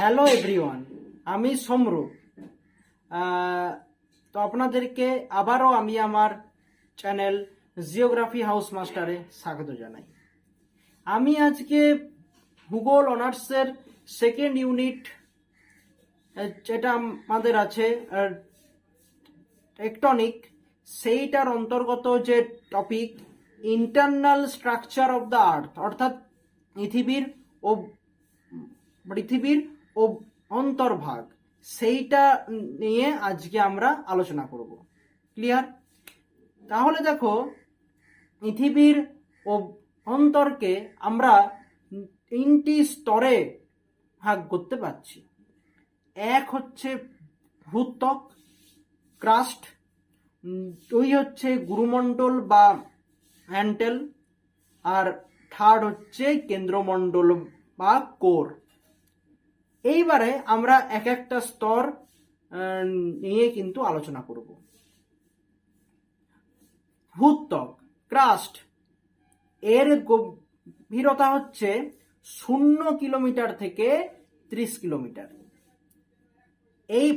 Hello everyone আমি সমরূপ তো আপনাদেরকে আবারও আমি আমার চ্যানেল জিওগ্রাফি হাউস মাস্টারে স্বাগত জানাই। আমি আজকে ভূগোল, অনার্সের সেকেন্ড ইউনিট যেটা আমাদের আছে টেকটনিক সেইটার অন্তর্গত যে topic internal structure of the earth অর্থাৎ পৃথিবীর ও, পৃথিবীর ও অন্তর্ভাগ, সেইটা নিয়ে আজকে আমরা আলোচনা করব। ক্লিয়ার তাহলে দেখো, পৃথিবীর অন্তরকে আমরা তিনটি স্তরে ভাগ করতে পারছি। এক হচ্ছে ভূত্বক, ক্রাস্ট, দুই হচ্ছে গুরুমণ্ডল বা হ্যান্টেল আর থার্ড হচ্ছে কেন্দ্রমণ্ডল বা কোর। এইবারে আমরা এক একটা স্তর নিয়ে কিন্তু আলোচনা করব। ভূত্বক ক্রাস্ট এর গভীরতা হচ্ছে শূন্য কিলোমিটার থেকে ত্রিশ কিলোমিটার। এই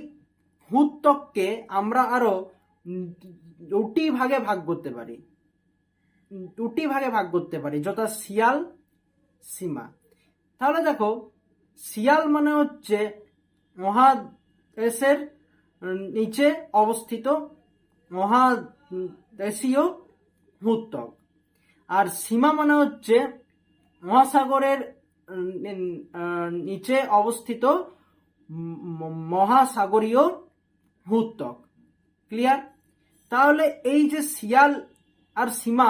ভূত্বককে আমরা আরও দুটি ভাগে ভাগ করতে পারি। দুটি ভাগে ভাগ করতে পারি, যথা শিয়াল, সীমা। তাহলে দেখো শিয়াল মানে হচ্ছে মহাদেশের নিচে অবস্থিত মহাদেশীয় ভূত্বক। আর সীমা মানে হচ্ছে মহাসাগরের নিচে অবস্থিত মহাসাগরীয় ভূত্বক। ক্লিয়ার? তাহলে এই যে শিয়াল আর সীমা,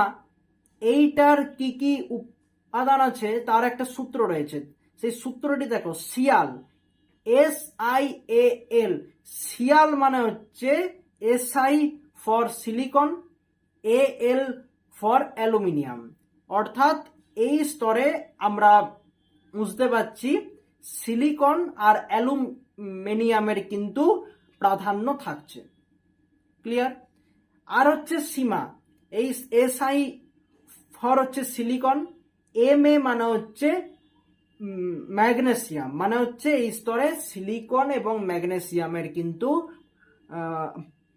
এইটার কি কি উপাদান আছে? তার একটা সূত্র রয়েছে। সেই সূত্রটি দেখো, শিয়াল, এস আই এ এল, শিয়াল মানে হচ্ছে S I for silicon, A L for aluminium. অর্থাৎ এই স্তরে আমরা বুঝতে পারছি সিলিকন আর অ্যালুমিনিয়ামের কিন্তু প্রাধান্য থাকছে। ক্লিয়ার? আর হচ্ছে সীমা, এই এস আই ফর হচ্ছে সিলিকন, এম এ মানে হচ্ছে ম্যাগনেসিয়াম। মানে হচ্ছে এই স্তরে সিলিকন এবং ম্যাগনেসিয়ামের কিন্তু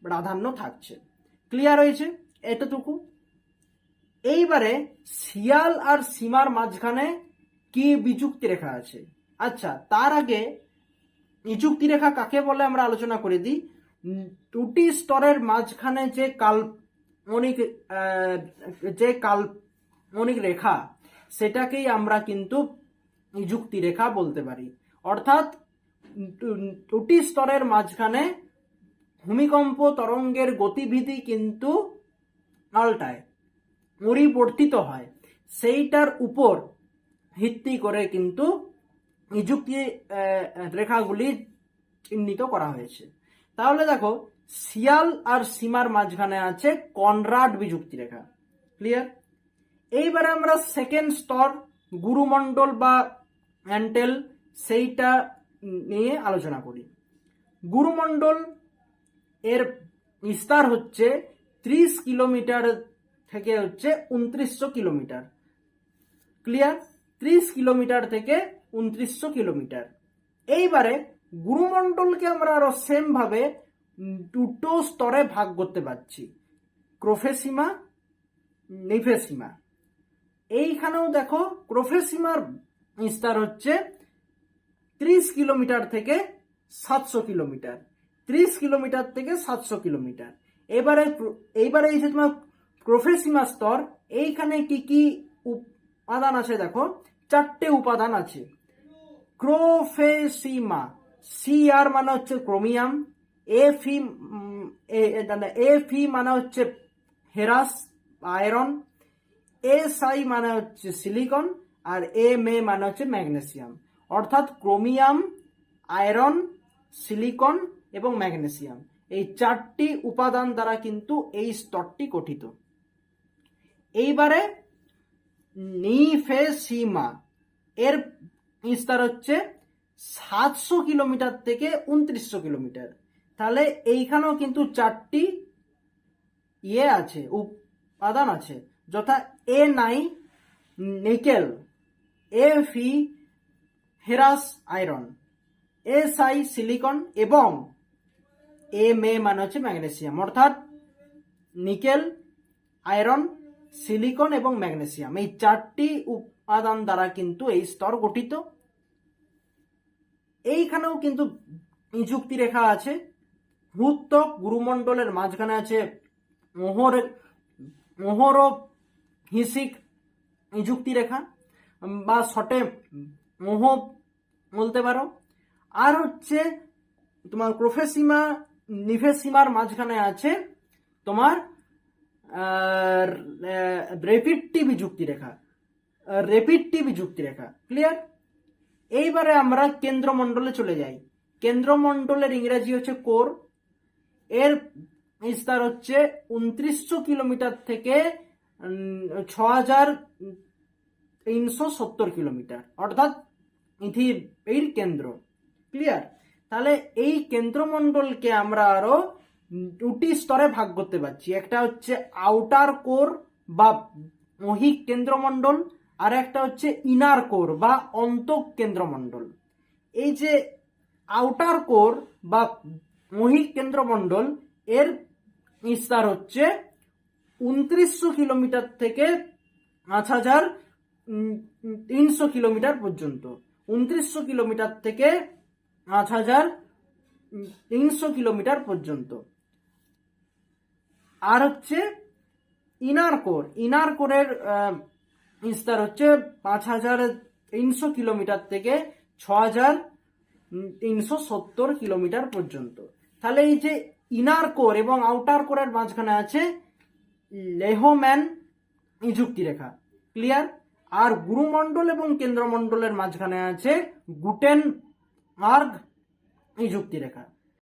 প্রাধান্য থাকছে। ক্লিয়ার হয়েছে? এতটুকু। এইবারে শিয়াল আর সীমার মাঝখানে কি বিযুক্তি রেখা আছে? আচ্ছা তার আগে নিযুক্তি রেখা কাকে বলে আমরা আলোচনা করে দিই? দুটি স্তরের মাঝখানে যে কাল্পনিক আহ, যে কাল্পনিক রেখা সেটাকেই আমরা কিন্তু নিযুক্তি রেখা বলতে পারি। অর্থাৎ দুটি স্তরের মাঝখানে ভূমিকম্প তরঙ্গের গতিবিধি কিন্তু পাল্টায়, পরিবর্তিত হয়। সেইটার উপর ভিত্তি করে কিন্তু নিযুক্তি রেখাগুলি চিহ্নিত করা হয়েছে। তাহলে দেখো, শিয়াল আর সীমার মাঝখানে আছে কনরাড বিযুক্তি রেখা ক্লিয়ার? এইবারে আমরা সেকেন্ড স্তর, গুরুমণ্ডল বা অ্যান্টেল সেইটা নিয়ে আলোচনা করি। গুরুমণ্ডল এর বিস্তার হচ্ছে ত্রিশ কিলোমিটার থেকে হচ্ছে উনত্রিশশো কিলোমিটার। ক্লিয়ার ত্রিশ কিলোমিটার থেকে উনত্রিশশো কিলোমিটার। এইবারে গুরুমণ্ডলকে আমরা আরও সেম ভাবে উম, দুটো স্তরে ভাগ করতে পারছি। ক্রোফেসীমা নিফেসীমা এইখানেও দেখো ক্রোফেসীমার বিস্তার হচ্ছে ত্রিশ কিলোমিটার থেকে সাতশো কিলোমিটার। ত্রিশ কিলোমিটার থেকে সাতশো কিলোমিটার। এবারে এইবারে এই যে তোমার ক্রোফেসীমা স্তর, এইখানে কি কি উপাদান আছে দেখো? চারটে উপাদান আছে। ক্রোফেসিমা সি আর মানে হচ্ছে ক্রোমিয়াম এ ফি এ মানে হচ্ছে হেরাস আয়রন এস আই মানে হচ্ছে সিলিকন আর এ মানে হচ্ছে ম্যাগনেসিয়াম। অর্থাৎ ক্রোমিয়াম, আয়রন, সিলিকন এবং ম্যাগনেসিয়াম। এই চারটি উপাদান দ্বারা কিন্তু এই স্তরটি গঠিত। এইবারে নিফেসিমা, এর বিস্তার হচ্ছে সাতশো কিলোমিটার থেকে উনত্রিশশো কিলোমিটার। তাহলে এইখানেও কিন্তু চারটি ইয়ে আছে, উপাদান আছে, যথা এ নাই, নিকেল এ ফি ferrous iron S I silicon এবং এ মানে হচ্ছে ম্যাগনেসিয়াম অর্থাৎ নিকেল আয়রন সিলিকন এবং ম্যাগনেসিয়াম এই চারটি উপাদান দ্বারা কিন্তু এই স্তর গঠিত। এইখানেও কিন্তু নিযুক্তি রেখা আছে। ভূত্বক গুরুমণ্ডলের মাঝখানে আছে মোহর মোহর হিসিক নিযুক্তি রেখা বা শটে মোহ বলতে পারো। আর হচ্ছে তোমার প্রফেসিমা নিভেসিমার মাঝখানে আছে তোমার রেপিডটিভ যুক্তি রেখা রেপিডটিভ যুক্তি রেখা ক্লিয়ার এইবারে আমরা কেন্দ্রমণ্ডলে চলে যাই। কেন্দ্রমণ্ডলের ইংরেজি হচ্ছে কোর। এর বিস্তার হচ্ছে উনত্রিশশো কিলোমিটার থেকে ছ হাজার তিনশো সত্তর কিলোমিটার। অর্থাৎ পৃথিবীর কেন্দ্র। ক্লিয়ার তাহলে এই কেন্দ্রমণ্ডলকে আমরা আরও দুটি স্তরে ভাগ করতে পারছি। একটা হচ্ছে আউটার কোর বা মহিক কেন্দ্রমণ্ডল, আর একটা হচ্ছে ইনার কোর বা অন্তঃ কেন্দ্রমণ্ডল। এই যে আউটার কোর বা মহিক কেন্দ্রমণ্ডল, এর বিস্তার হচ্ছে উনত্রিশশো কিলোমিটার থেকে পাঁচ হাজার তিনশো কিলোমিটার পর্যন্ত। উনত্রিশশো কিলোমিটার থেকে পাঁচ হাজার তিনশো কিলোমিটার পর্যন্ত। আর হচ্ছে ইনার কোর। ইনার কোরের বিস্তার হচ্ছে পাঁচ হাজার তিনশো কিলোমিটার থেকে ছ হাজার তিনশো সত্তর কিলোমিটার পর্যন্ত। তাহলে এই যে ইনার কোর এবং আউটার কোরের মাঝখানে আছে লেহম্যান নিযুক্তি রেখা। ক্লিয়ার? আর গুরুমণ্ডল এবং কেন্দ্রমণ্ডলের মাঝখানে আছে গুটেন মার্গ এই রেখা